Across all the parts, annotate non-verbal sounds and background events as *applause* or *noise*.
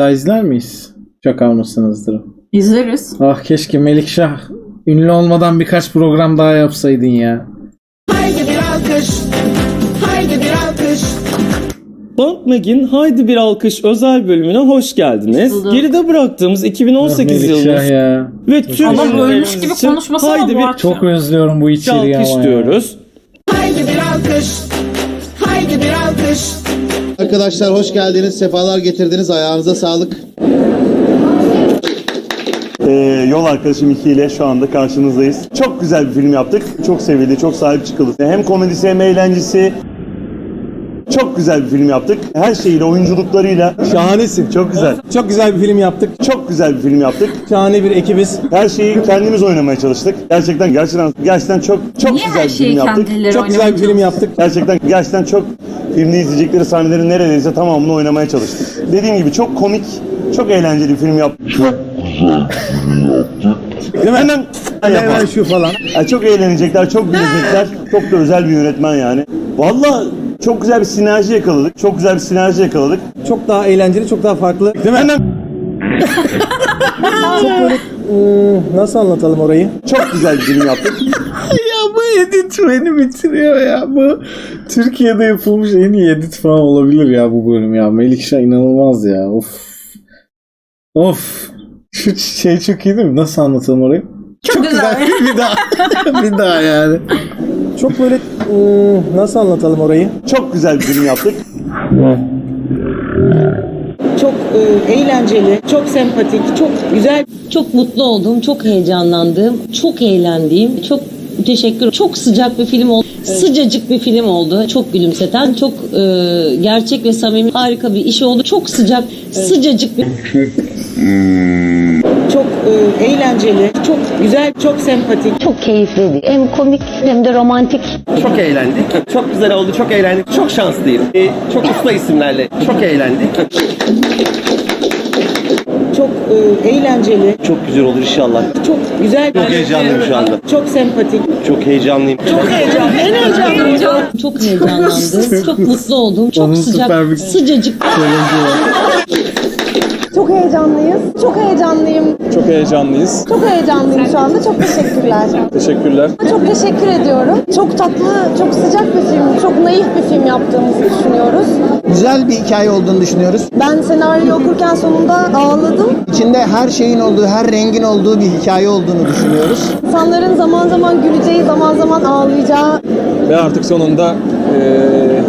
Daha izler miyiz? Çok almışsınızdır. İzleriz. Ah keşke Melikşah ünlü olmadan birkaç program daha yapsaydın ya. Haydi bir alkış. Haydi bir alkış. Band Mag'in Haydi Bir Alkış özel bölümüne hoş geldiniz. bulduk. Geride bıraktığımız Ah 2018 Melikşah yılımız ya. ve tüm Adam ölmüş gibi konuşmasana Haydi Bir. Çok özlüyorum bu içeriği ama Alkış ya. diyoruz. Haydi bir alkış. Haydi bir alkış. Arkadaşlar hoş geldiniz, sefalar getirdiniz. Ayağınıza sağlık. Ee, yol arkadaşım 2 ile şu anda karşınızdayız. Çok güzel bir film yaptık. Çok sevildi, çok sahip çıkıldı. Hem komedisi hem eğlencesi. Çok güzel bir film yaptık. Her şeyiyle, oyunculuklarıyla. Şahanesin. Çok güzel. Çok güzel bir film yaptık. Çok güzel bir film yaptık. Şahane bir ekibiz. Her şeyi kendimiz oynamaya çalıştık. Gerçekten gerçekten gerçekten çok çok Niye güzel her bir şeyi film yaptık. kendileri Çok güzel bir film yaptık. Gerçekten gerçekten çok filmde izleyecekleri sahnelerin neredeyse tamamını oynamaya çalıştık. Dediğim gibi çok komik, çok eğlenceli bir film yaptık. Değil mi? Hemen Hemen şu falan. Ya çok eğlenecekler, çok gülecekler. Çok da özel bir yönetmen yani. Valla çok güzel bir sinerji yakaladık. Çok güzel bir sinerji yakaladık. Çok daha eğlenceli, çok daha farklı. Değil mi? Hemen Çok böyle ıı, nasıl anlatalım orayı? çok güzel bir film yaptık. Bu edit beni bitiriyor ya. Bu Türkiye'de yapılmış en iyi edit falan olabilir ya bu bölüm ya. Melikşah inanılmaz ya. Of. Of. Şu şey çok iyi değil mi? Nasıl anlatalım orayı? Çok, güzel. *laughs* bir daha. *laughs* bir daha yani. Çok böyle ıı, nasıl anlatalım orayı? Çok güzel bir film yaptık. çok e, eğlenceli, çok sempatik, çok güzel Çok mutlu oldum, çok heyecanlandım, çok eğlendiğim, çok teşekkür. Çok sıcak bir film oldu. Sıcacık bir film oldu. Çok gülümseten, çok e, gerçek ve samimi harika bir iş oldu. Çok sıcak, sıcacık bir çok e, eğlenceli, çok güzel, çok sempatik. çok keyifliydi. Hem komik hem de romantik. Çok eğlendik. Çok güzel oldu, çok eğlendik. Çok şanslıyım. Ee, çok usta isimlerle çok eğlendik. Çok e, eğlenceli, Çok güzel olur inşallah. çok güzel, Çok heyecanlıyım şu anda. çok sempatik. Çok heyecanlıyım. Çok heyecanlı, en heyecanlı. Çok heyecanlandım, çok mutlu oldum. Çok Onun sıcak, sıcacık *laughs* *laughs* Çok heyecanlıyız. Çok heyecanlıyım. Çok heyecanlıyız. Çok heyecanlıyım şu anda. Çok teşekkürler. Teşekkürler. Çok teşekkür ediyorum. Çok tatlı, çok sıcak bir film, çok naif bir film yaptığımızı düşünüyoruz. Güzel bir hikaye olduğunu düşünüyoruz. Ben senaryoyu okurken sonunda ağladım. İçinde her şeyin olduğu, her rengin olduğu bir hikaye olduğunu düşünüyoruz. İnsanların zaman zaman güleceği, zaman zaman ağlayacağı Ve artık sonunda eee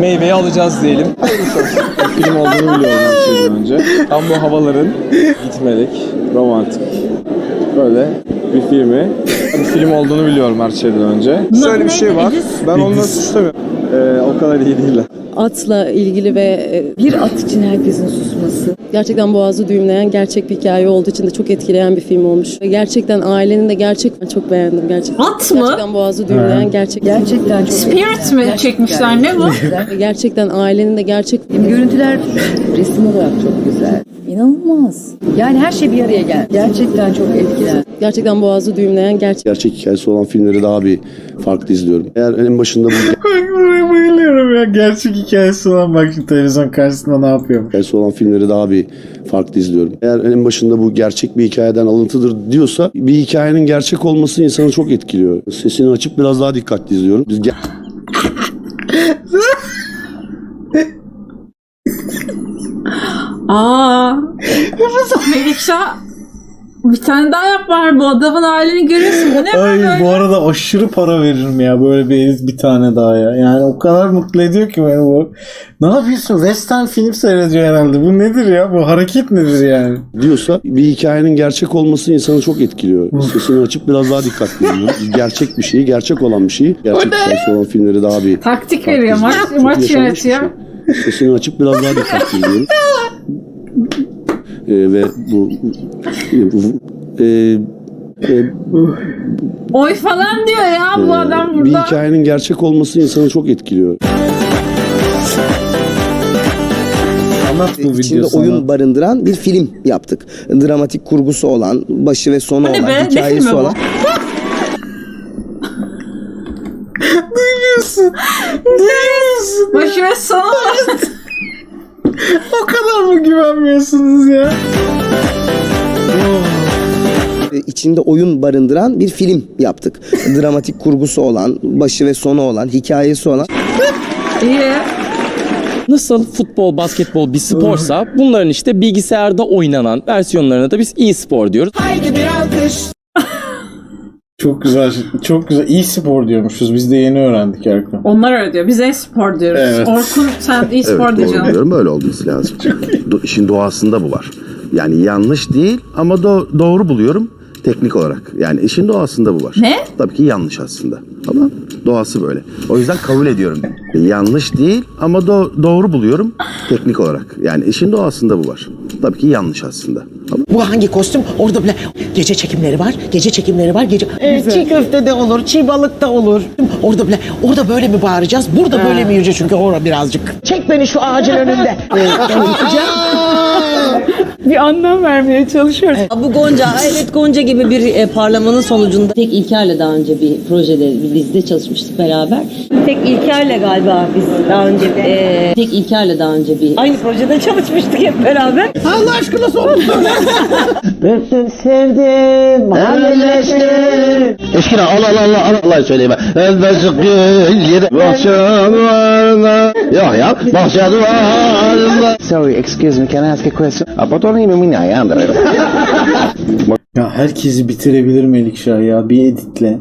meyveyi alacağız diyelim. Bir film olduğunu biliyorum her şeyden önce. Tam bu havaların gitmelik, romantik. Böyle bir filmi, bir film olduğunu biliyorum her şeyden önce. Şöyle bir şey var. Ben onları suçlamıyorum. Eee o kadar iyi değiller. Atla ilgili ve e, bir at için herkesin susması. Gerçekten boğazı düğümleyen gerçek bir hikaye olduğu için de çok etkileyen bir film olmuş. Gerçekten ailenin de gerçek ben çok beğendim gerçekten. At mı? Gerçekten boğazı düğümleyen gerçek. Gerçekten çok Spirit mi çekmişler ne bu? Gerçekten ailenin de gerçek Görüntüler resim olarak çok güzel. İnanılmaz. Yani her şey bir araya geldi. Gerçekten çok etkiler. gerçekten boğazı düğümleyen gerçek. Gerçek hikayesi olan filmleri daha bir farklı izliyorum. Eğer en başında bu *laughs* bayılıyorum ya. Gerçek hikayesi olan bak şu televizyon karşısında ne yapıyor? hikayesi olan filmleri daha bir farklı izliyorum. Eğer en başında bu gerçek bir hikayeden alıntıdır diyorsa bir hikayenin gerçek olması insanı çok etkiliyor. Sesini açıp biraz daha dikkatli izliyorum. Biz ge- Aa. Melikşah bir tane daha yap var bu adamın halini görüyorsun. Bu ne Ay böyle? bu arada aşırı para veririm ya böyle bir bir tane daha ya. Yani o kadar mutlu ediyor ki beni bu. Ne yapıyorsun? Western film seyrediyor herhalde. Bu nedir ya? Bu hareket nedir yani? diyorsa bir hikayenin gerçek olması insanı çok etkiliyor. Sesini açıp biraz daha dikkatli. Biz gerçek bir şeyi, gerçek olan bir şeyi, gerçek hikayesi olan filmleri daha bir Taktik farklı veriyor. Maç, maç bir yönetiyor. şey. Sesini açıp biraz daha dikkatli izliyorum. *laughs* Ee, ve bu, bu e, e, Oy falan diyor ya bu e, adam bir burada. hikayenin gerçek olması insanı çok etkiliyor. Anlat bu İçinde videosu. oyun anlat. barındıran bir film yaptık. Dramatik kurgusu olan, başı ve sonu ne olan, be? Ne hikayesi filmi bu? olan. *laughs* Başı ve sonu. *laughs* o kadar mı güvenmiyorsunuz ya? içinde oyun barındıran bir film yaptık. Dramatik kurgusu olan, başı ve sonu olan, hikayesi olan. İyi. Nasıl futbol, basketbol bir sporsa bunların işte bilgisayarda oynanan versiyonlarına da biz e-spor diyoruz. Haydi bir alkış. Çok güzel, çok güzel. İyi spor diyormuşuz. Biz de yeni öğrendik Erkan. Onlar öyle diyor. Biz e-spor diyoruz. Evet. Orkun sen e-spor Evet doğru diyeceksin. diyorum öyle olması lazım. Do- işin doğasında bu var. Yani yanlış değil ama do- doğru buluyorum teknik olarak. Yani işin doğasında bu var. Ne? Tabii ki yanlış aslında ama doğası böyle. O yüzden kabul ediyorum. Yanlış değil ama do- doğru buluyorum teknik olarak. Yani işin doğasında bu var. Tabii ki yanlış aslında. Ama Bu hangi kostüm? Orada bile gece çekimleri var. Gece çekimleri var. Gece çiğ köfte de olur, çiğ balık da olur. Orada bile orada böyle mi bağıracağız? Burada böyle mi yiyeceğiz? Çünkü orada birazcık. Çek beni şu ağacın önünde. Bir anlam vermeye çalışıyoruz. Bu Gonca, evet Gonca gibi bir e, parlamanın sonucunda tek İlker'le daha önce bir projede, bir dizide çalışmıştık beraber. Tek İlker'le galiba biz daha önce e, tek İlker'le daha önce bir aynı projede çalışmıştık hep beraber. Allah aşkına sorun Öptüm sevdim halleştim. Eşkine Allah Allah Allah Allah söyleyeyim. Elbette gül yedi bahçe duvarında. Yok ya bahçe duvarında. Sorry, excuse me, can I ask a question? A potonimi mi Andrea? Ya herkesi bitirebilir Melikşah ya. Bir editle.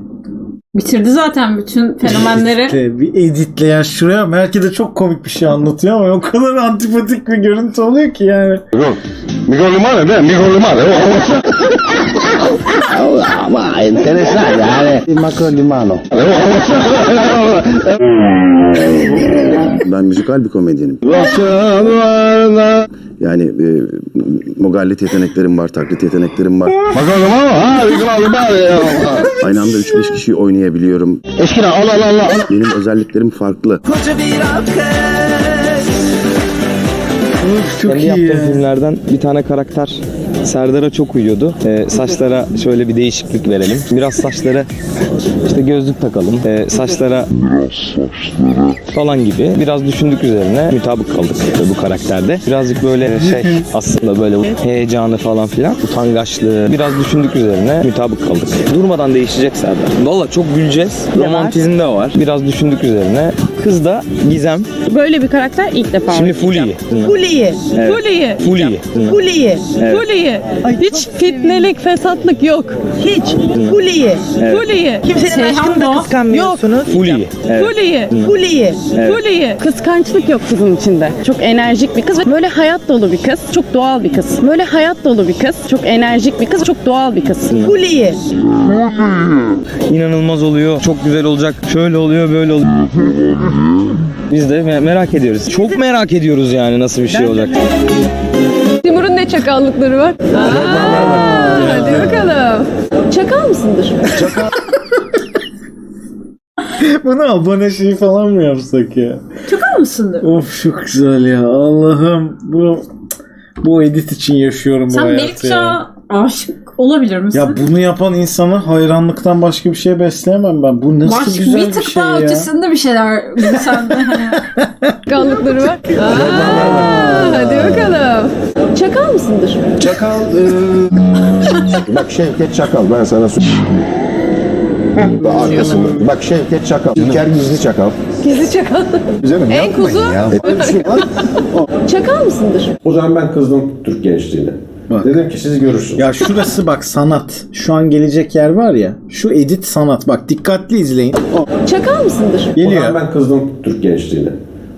Bitirdi zaten bütün fenomenleri. Editle, bir editle. Ya şuraya belki de çok komik bir şey anlatıyor ama o kadar antipatik bir görüntü oluyor ki yani. Mi gol male, be, mi gol male. Ama enteresan yani. Macron di mano. ben müzikal bir komedyenim. Yani e, mogallit yeteneklerim var, taklit yeteneklerim var. Aynı anda 3-5 kişiyi oynayabiliyorum. Eşkine al al al al. Benim özelliklerim farklı. Koca bir alkış. Of çok Kendi iyi yaptığım ya. filmlerden bir tane karakter Serdar'a çok uyuyordu. Ee, saçlara şöyle bir değişiklik verelim. Biraz saçlara işte gözlük takalım. Ee, saçlara falan gibi. Biraz düşündük üzerine mutabık kaldık bu karakterde. Birazcık böyle şey aslında böyle heyecanı falan filan. Utangaçlığı. Biraz düşündük üzerine mutabık kaldık. Durmadan değişecek Serdar. Valla çok güleceğiz. Romantizm de var. Biraz düşündük üzerine. Kız da Gizem. Böyle bir karakter ilk defa. Şimdi full iyi. Evet. Full iyi. Evet. Fuliyi. Hiç fitnelik, fesatlık yok. hiç, kuliyi. Evet. Fuliyi. Kimsenin Seyhan aşkını da kıskanmıyorsunuz. Full iyi. Evet. Fuliyi. Kıskançlık yok kızın içinde. Çok enerjik bir kız ve böyle hayat dolu bir kız. Çok doğal bir kız. Böyle hayat dolu bir kız. Çok enerjik bir kız. Çok doğal bir kız. Kuliyi. İnanılmaz oluyor. Çok güzel olacak. Şöyle oluyor, böyle oluyor. Biz de me- merak ediyoruz. Çok merak ediyoruz yani nasıl bir şey olacak. Timur'un ne çakallıkları var? Aa, hadi bakalım. Çakal mısındır? *laughs* Buna abone şeyi falan mı yapsak ya? Çıkar mısındır? Of çok güzel ya. Allah'ım bu bu edit için yaşıyorum bu Sen hayatı ya. Melikşah'a aşık olabilir misin? Ya bunu yapan insana hayranlıktan başka bir şey besleyemem ben. Bu nasıl Baş, güzel bir bir, tık şey daha ya. ötesinde bir şeyler *laughs* sen de hani. Çakallıkları var. *laughs* Aa, hadi bakalım. Çakal mısındır? Çakal, *laughs* bak Şevket Çakal ben sana söyleyeyim. Arkasında. Bak Şevket Çakal. İlker gizli çakal. Gizli çakal. Canım En kuzu. Çakal mısındır? O zaman ben kızdım Türk gençliğine. Bak. Dedim ki siz görürsünüz. Ya şurası bak sanat. Şu an gelecek yer var ya. Şu edit sanat. Bak dikkatli izleyin. Çakal mısındır? Geliyor. ben kızdım Türk gençliğine.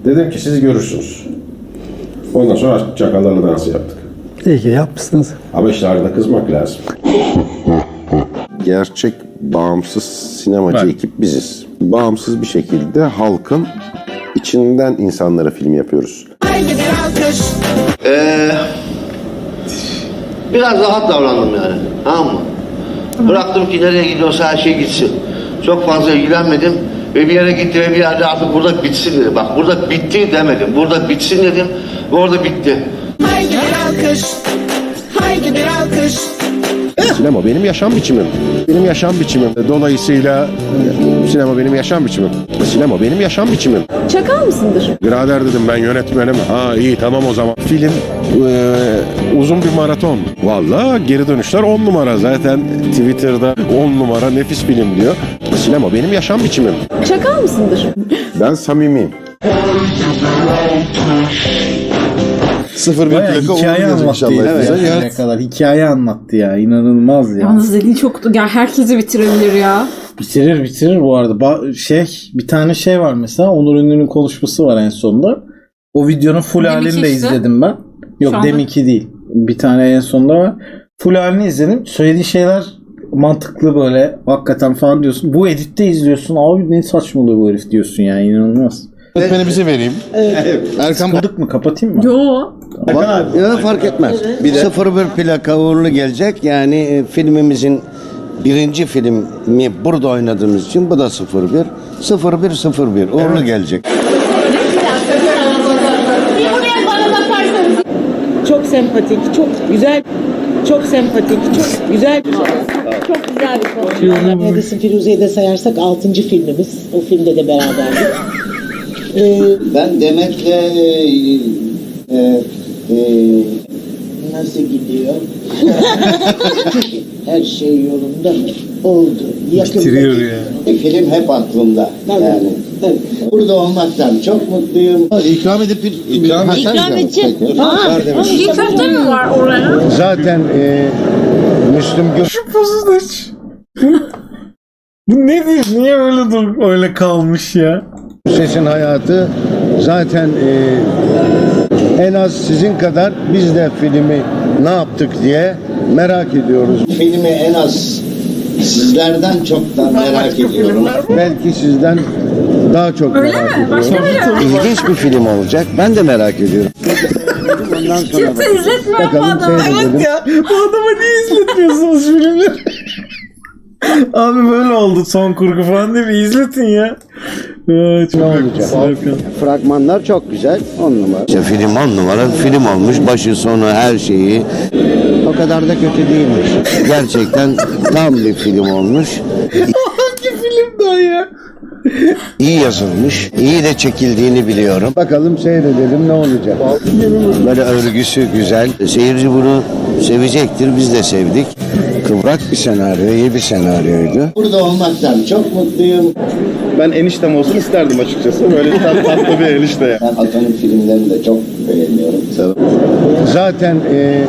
Dedim ki siz görürsünüz. Ondan sonra çakallarla dansı yaptık. İyi ki yapmışsınız. Ama işte arada kızmak lazım. Gerçek bağımsız sinemacı Bak. ekip biziz. Bağımsız bir şekilde halkın içinden insanlara film yapıyoruz. Haydi bir alkış. Ee, biraz rahat davrandım yani. Tamam mı? Bıraktım ki nereye gidiyorsa her şey gitsin. Çok fazla ilgilenmedim ve bir yere gitti ve bir yerde artık burada bitsin dedi. Bak burada bitti demedim. Burada bitsin dedim ve orada bitti. Haydi bir alkış. Haydi bir alkış. Sinema benim yaşam biçimim. Benim yaşam biçimim. Dolayısıyla sinema benim yaşam biçimim. Sinema benim yaşam biçimim. Çakal mısındır? Birader dedim ben yönetmenim. Ha iyi tamam o zaman. Film e, uzun bir maraton. Valla geri dönüşler 10 numara. Zaten Twitter'da 10 numara nefis film diyor. Sinema benim yaşam biçimim. Çakal mısındır? Ben samimiyim. Sıfır Bayağı hikaye anlattı evet. Evet. kadar hikaye anlattı ya. İnanılmaz ya. Yalnız dediğin çok ya herkesi bitirebilir ya. Bitirir bitirir bu arada. Ba- şey bir tane şey var mesela Onur Ünlü'nün konuşması var en sonunda. O videonun full Deminki halini de işte. izledim ben. Yok Şu anda. deminki değil. Bir tane en sonunda var. Full halini izledim. Söylediği şeyler mantıklı böyle hakikaten falan diyorsun. Bu editte izliyorsun. Abi ne saçmalıyor bu herif diyorsun yani inanılmaz. Öğretmeni bize vereyim. Erkan Sıkıldık mı? Kapatayım mı? Yo. Ya fark etmez. Bir de 01 plaka uğurlu gelecek. Yani e, filmimizin birinci filmi burada oynadığımız için bu da 01. 01 01 uğurlu gelecek. Çok sempatik, çok güzel, çok sempatik, çok güzel. Çok güzel bir konu. Neredesin Firuze'yi de sayarsak 6. filmimiz. O filmde de beraberdik. Ee, Ben Demet'le e, nasıl gidiyor? Her şey yolunda mı? Oldu. Bitiriyor ya. film hep aklımda. Yani. Burada olmaktan çok mutluyum. İkram edip ikram, İkram edeceğim. Çiğ köfte mi var oraya? Zaten e, Müslüm Gür Şu pozu da hiç- Bu nedir? Niye öyle dur öyle kalmış ya? Ses'in hayatı zaten e, en az sizin kadar biz de filmi ne yaptık diye merak ediyoruz. Filmi en az sizlerden çok da merak ediyorum. Belki sizden daha çok Öyle merak mi? ediyorum. Başka biri mi? İlginç bir film olacak. Ben de merak ediyorum. Ondan sonra Kimse izletmiyor bu bakalım adamı. seyredelim. ya bu adama niye izletmiyorsunuz filmleri? Abi böyle oldu son kurgu falan değil mi? İzletin ya. Çok Ne olacak? Fragmanlar çok güzel. On numara. İşte film on numara. Film olmuş. Başı sonu her şeyi. O kadar da kötü değilmiş. Gerçekten tam bir film olmuş. *laughs* Hangi film daha ya? İyi yazılmış. iyi de çekildiğini biliyorum. Bakalım seyredelim ne olacak. Böyle örgüsü güzel. Seyirci bunu sevecektir. Biz de sevdik. Kıvrak bir senaryo, iyi bir senaryoydu. Burada olmaktan çok mutluyum. Ben eniştem olsun isterdim açıkçası. Böyle tat, tatlı bir enişte ya. Ben Atan'ın filmlerini de çok beğeniyorum. Zaten e,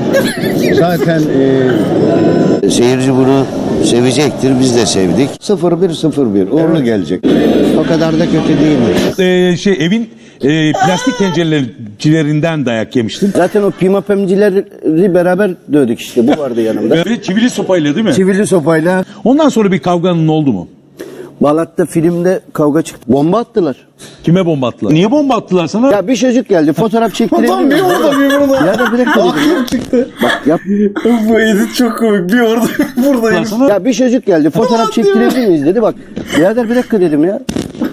zaten e, seyirci bunu sevecektir. Biz de sevdik. 0101 uğurlu gelecek. O kadar da kötü değilmiş. Ee, şey evin e, plastik pencerelerinden dayak yemiştim. Zaten o pimapemcileri beraber dövdük işte. Bu vardı yanımda. Böyle çivili sopayla değil mi? Çivili sopayla. Ondan sonra bir kavganın oldu mu? Balat'ta filmde kavga çıktı. Bomba attılar. Kime bomba attılar? Niye bomba attılar sana? Ya bir çocuk geldi fotoğraf çektirebilir Adam bir orada bir burada. Ya da bir dakika. Aklım çıktı. Bak yap. Bu edit çok komik. Bir orada bir buradayım. Ya bir çocuk geldi fotoğraf çektirebilir miyiz dedi bak. Birader bir dakika dedim ya.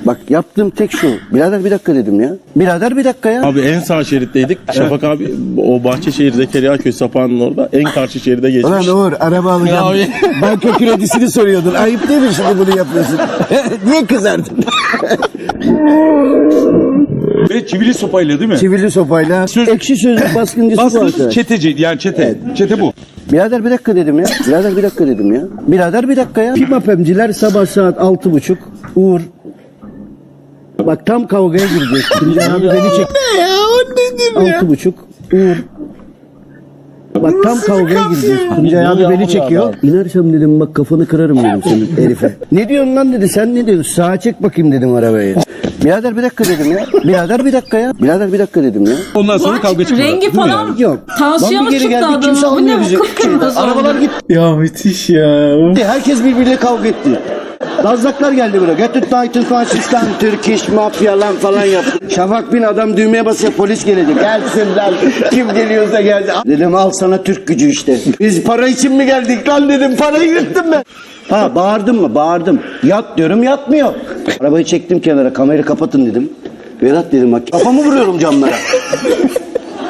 Bak yaptığım tek şu. Birader bir dakika dedim ya. Birader bir dakika ya. Abi en sağ şeritteydik. Şafak abi o Bahçeşehir Zekeriya Köy sapağının orada en karşı şeride geçmiş. Ulan Uğur araba alacağım. Abi. Banka kredisini soruyordun. *laughs* Ayıp değil mi şimdi bunu yapıyorsun? *laughs* Niye kızardın? *laughs* Ve çivili sopayla değil mi? Çivili sopayla. Söz- Ekşi sözlük baskıncısı bu Baskın arkadaş. çeteci yani çete. Çete bu. Birader bir dakika dedim ya. Birader bir dakika dedim ya. Birader bir dakika ya. Pimapemciler sabah saat altı buçuk. Uğur. Bak tam kavgaya gireceğiz. Şimdi abi beni çek. Ne ya o nedir ya? Altı buçuk. Uğur. Bak tam kavgaya gireceğiz. Tuncay abi beni çekiyor. İnersem dedim bak kafanı kırarım dedim senin *laughs* herife. ne diyorsun lan dedi. Sen ne diyorsun? Sağa çek bakayım dedim arabayı. Birader bir dakika dedim ya. Birader bir dakika ya. Birader bir dakika dedim ya. Ondan sonra kavga çıktı. Rengi falan yani? Yok. Bir geri çıktı adamın. kimse Bu almıyor ne bu? bizi. Kıpkırmızı Arabalar gitti. Ya müthiş ya. Herkes birbiriyle kavga etti. Dazlaklar geldi buraya. Götür Titan Faşistan, Türk iş, mafya lan falan yaptı. Şafak bin adam düğmeye basıyor polis gelecek. Gelsin lan. Kim geliyorsa geldi. Dedim al sana Türk gücü işte. Biz para için mi geldik lan dedim. Parayı yırttım ben. Ha bağırdım mı? Bağırdım. Yat diyorum yatmıyor. Arabayı çektim kenara kamerayı kapatın dedim. Vedat dedim bak kafamı vuruyorum camlara.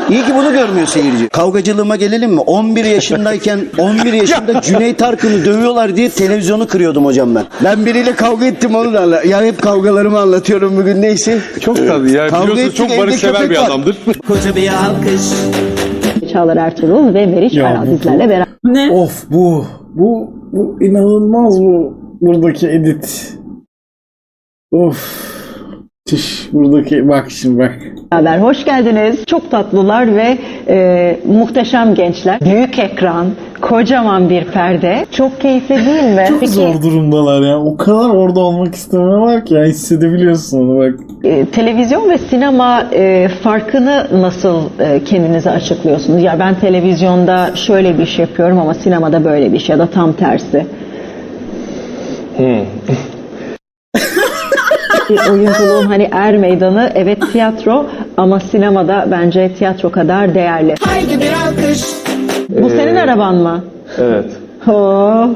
İyi ki bunu görmüyor seyirci. Kavgacılığıma gelelim mi? 11 yaşındayken 11 yaşında *laughs* Cüneyt Arkın'ı dövüyorlar diye televizyonu kırıyordum hocam ben. Ben biriyle kavga ettim onu da anla- Ya hep kavgalarımı anlatıyorum bugün neyse. Çok tabii ya. Kavga Biliyorsunuz ettik, çok evde barışsever köpek bir var. adamdır. *laughs* Koca bir alkış. Çağlar Ertuğrul ve Meriç Aral bizlerle beraber. Ne? Of bu. Bu bu inanılmaz bu. Buradaki edit. Of. Çiş buradaki bak şimdi bak. beraber. Hoş geldiniz. Çok tatlılar ve e, muhteşem gençler. Büyük ekran, kocaman bir perde. Çok keyifli değil mi? Çok zor durumdalar ya. O kadar orada olmak istemiyorlar ki ya hissedebiliyorsun onu bak. e, televizyon ve sinema e, farkını nasıl e, kendinize açıklıyorsunuz? Ya ben televizyonda şöyle bir iş yapıyorum ama sinemada böyle bir iş ya da tam tersi. Bir oyunculuğun hani er meydanı evet tiyatro ama sinemada bence tiyatro kadar değerli. Haydi bir alkış. Bu senin araban mı? Evet. Oh.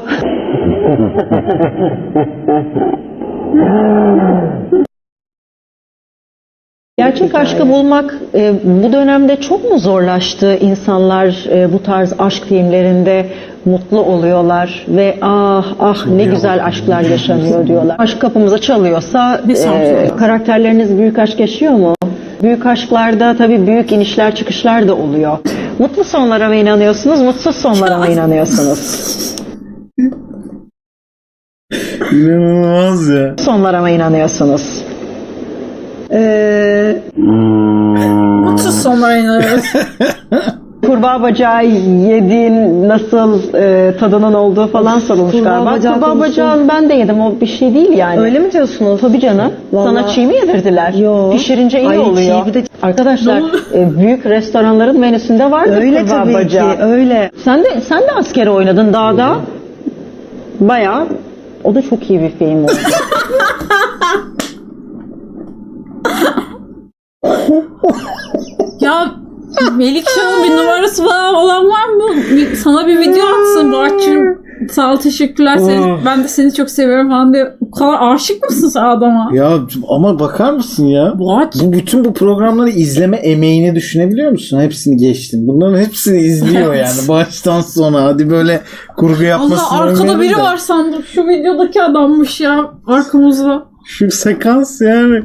Gerçek aşkı bulmak e, bu dönemde çok mu zorlaştı? İnsanlar e, bu tarz aşk filmlerinde mutlu oluyorlar ve ah ah ne güzel aşklar yaşanıyor diyorlar. Aşk kapımıza çalıyorsa e, karakterleriniz büyük aşk yaşıyor mu? Büyük aşklarda tabii büyük inişler çıkışlar da oluyor. Mutlu sonlara mı inanıyorsunuz, mutsuz sonlara mı inanıyorsunuz? İnanılmaz ya. Sonlara mı inanıyorsunuz? Ee, Mutsuz sonlara inanıyoruz. *laughs* kurbağa bacağı yediğin nasıl e, tadının olduğu falan sorulmuş Kurbağa galiba. bacağı kurbağa konusu- bacağını ben de yedim. O bir şey değil yani. Öyle mi diyorsunuz? Tabii canım. Vallahi- Sana çiğ mi yedirdiler? Yo. Pişirince iyi Ay, oluyor. çiğ bir de- Arkadaşlar e, büyük restoranların menüsünde vardır Öyle kurbağa tabii bacağı. ki, öyle. Sen de sen de askere oynadın dağda. Bayağı o da çok iyi bir film oldu. *laughs* ya Melikşah'ın bir numarası falan olan var mı? Bir- sana bir video atsın Barçın. Sağ ol teşekkürler. Seni, Oh. ben de seni çok seviyorum falan diye. Bu kadar aşık mısın sen adama? Ya ama bakar mısın ya? What? Bu bütün bu programları izleme emeğini düşünebiliyor musun? Hepsini geçtin. Bunların hepsini izliyor Evet. yani baştan sona. Hadi böyle kurgu yapmasını Allah arkada biri de. var sandım. Şu videodaki adammış ya arkamızda. Şu sekans yani.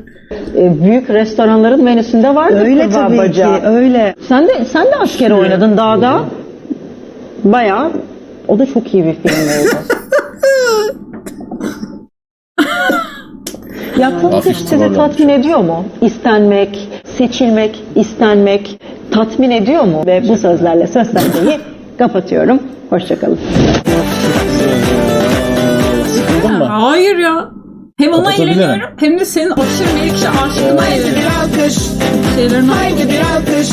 E, büyük restoranların menüsünde vardır Öyle kurbağa tabii bacağı. ki, öyle. Sen de sen de askere oynadın dağda. Bayağı o da çok iyi bir film oldu. *laughs* Yaptığınız iş sizi tatmin ediyor mu? İstenmek, seçilmek, istenmek tatmin ediyor mu? Ve bu sözlerle sözlenmeyi *laughs* kapatıyorum. Hoşçakalın. Sıkıldın mı? Hayır ya. Hem ona eğleniyorum hem de senin aşırı Melikşah aşkına Haydi eğleniyorum. bir alkış. Haydi bir alkış.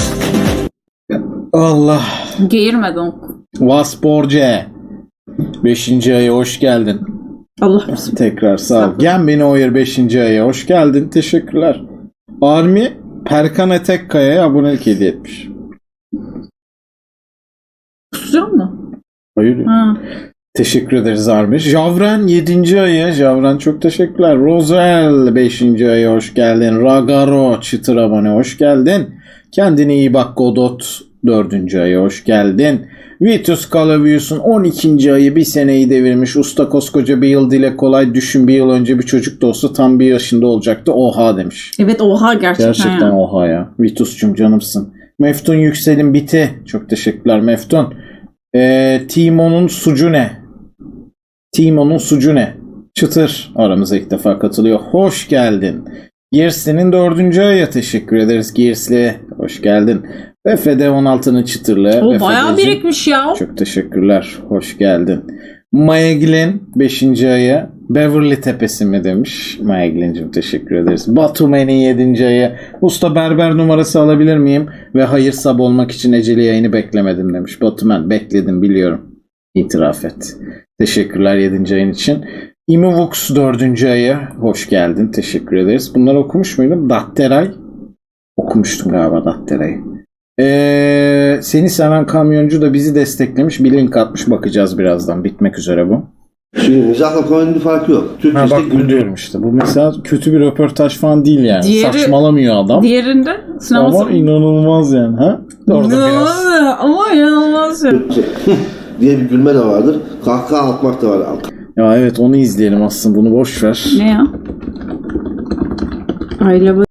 Allah. geğirmeden. Vasporce. Beşinci aya hoş geldin. Allah bizim. Tekrar sağ ol. Gen beni Oyer 5. aya hoş geldin. Teşekkürler. Armi Perkan Etekkaya'ya abonelik hediye etmiş. Kusacak mı? Hayır. Ha. Teşekkür ederiz Armi. Javren 7. aya. Javren çok teşekkürler. Rozel 5. aya hoş geldin. Ragaro çıtır abone hoş geldin. Kendine iyi bak Godot 4. aya hoş geldin. Vitus Calavius'un 12. ayı bir seneyi devirmiş. Usta koskoca bir yıl dile kolay düşün bir yıl önce bir çocuk da olsa tam bir yaşında olacaktı. Oha demiş. Evet oha gerçekten, Gerçekten ya. oha ya. Vitus'cum canımsın. Meftun Yüksel'in biti. Çok teşekkürler Meftun. Ee, Timon'un sucu ne? Timon'un sucu ne? Çıtır aramıza ilk defa katılıyor. Hoş geldin. Gearsly'nin dördüncü aya teşekkür ederiz Gearsly. Hoş geldin. BFD 16'nın çıtırlığı. O bayağı birikmiş ya. Çok teşekkürler. Hoş geldin. Maeglin 5. ayı Beverly Tepesi mi demiş. Maeglincim teşekkür ederiz. Batumen'in 7. ayı Usta berber numarası alabilir miyim? Ve hayır sab olmak için eceli yayını beklemedim demiş. Batumen bekledim biliyorum. İtiraf et. Teşekkürler 7. ayın için. Imuvux 4. ayı hoş geldin. Teşekkür ederiz. Bunları okumuş muydum? Datteray. Okumuştum galiba Datteray'ı. Ee, seni seven kamyoncu da bizi desteklemiş. Bir link atmış. Bakacağız birazdan. Bitmek üzere bu. Şimdi mizahla komedinin farkı yok. Türk Ha bak bunu diyorum işte. Bu mesela kötü bir röportaj falan değil yani. Diğeri- Saçmalamıyor adam. Diğerinde sineması... Ama inanılmaz yani. Ha? Orada biraz İnanılmaz ama inanılmaz ya. Diye bir gülme de vardır. Kahkaha atmak da var. Ya evet onu izleyelim aslında bunu boş ver. Ne ya? I love